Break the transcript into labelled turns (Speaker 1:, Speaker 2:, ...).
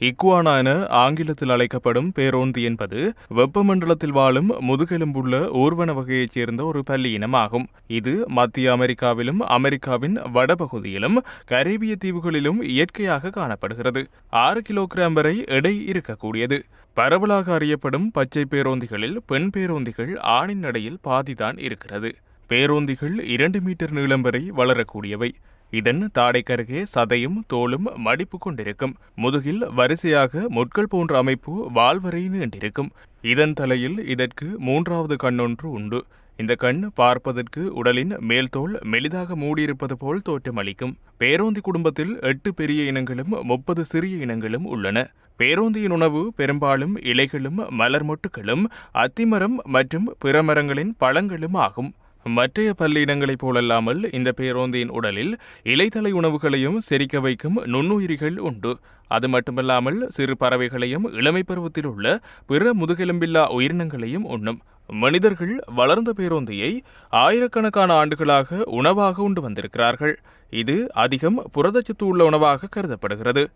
Speaker 1: இக்குவானா என ஆங்கிலத்தில் அழைக்கப்படும் பேரோந்தி என்பது வெப்பமண்டலத்தில் வாழும் முதுகெலும்புள்ள ஊர்வன வகையைச் சேர்ந்த ஒரு பல்லி இனமாகும். இது மத்திய அமெரிக்காவிலும் அமெரிக்காவின் வடபகுதியிலும் கரேபிய தீவுகளிலும் இயற்கையாக காணப்படுகிறது. ஆறு கிலோகிராம் வரை எடை இருக்கக்கூடியது. பரவலாக அறியப்படும் பச்சை பேரோந்திகளில் பெண் பேரோந்திகள் ஆணின் நடையில் பாதிதான் இருக்கிறது. பேரோந்திகள் இரண்டு மீட்டர் நீளம் வரை வளரக்கூடியவை. இதன் தாடைக்கருகே சதையும் தோலும் மடிப்பு கொண்டிருக்கும். முதுகில் வரிசையாக முட்கள் போன்ற அமைப்பு வால்வரை நீண்டிருக்கும். இதன் தலையில் இதற்கு மூன்றாவது கண்ணொன்று உண்டு. இந்த கண் பார்ப்பதற்கு உடலின் மேல்தோல் மெலிதாக மூடியிருப்பது போல் தோற்றமளிக்கும். பேரோந்தி குடும்பத்தில் எட்டு பெரிய இனங்களும் முப்பது சிறிய இனங்களும் உள்ளன. பேரோந்தியின் உணவு பெரும்பாலும் இலைகளும் மலர் மொட்டுகளும் அத்திமரம் மற்றும் பிற மரங்களின் பழங்களும் ஆகும். மற்றைய பல்லினங்களைப் போலல்லாமல் இந்த பேரோந்தியின் உடலில் இலைத்தலை உணவுகளையும் செரிக்க வைக்கும் நுண்ணுயிரிகள் உண்டு. அது மட்டுமல்லாமல் சிறு பறவைகளையும் இளமை பருவத்தில் உள்ள பிற முதுகெலும்பில்லா உயிரினங்களையும் உண்ணும். மனிதர்கள் வளர்ந்த பேரோந்தியை ஆயிரக்கணக்கான ஆண்டுகளாக உணவாக உண்டு வந்திருக்கிறார்கள். இது அதிகம் புரதச்சத்து உள்ள உணவாக கருதப்படுகிறது.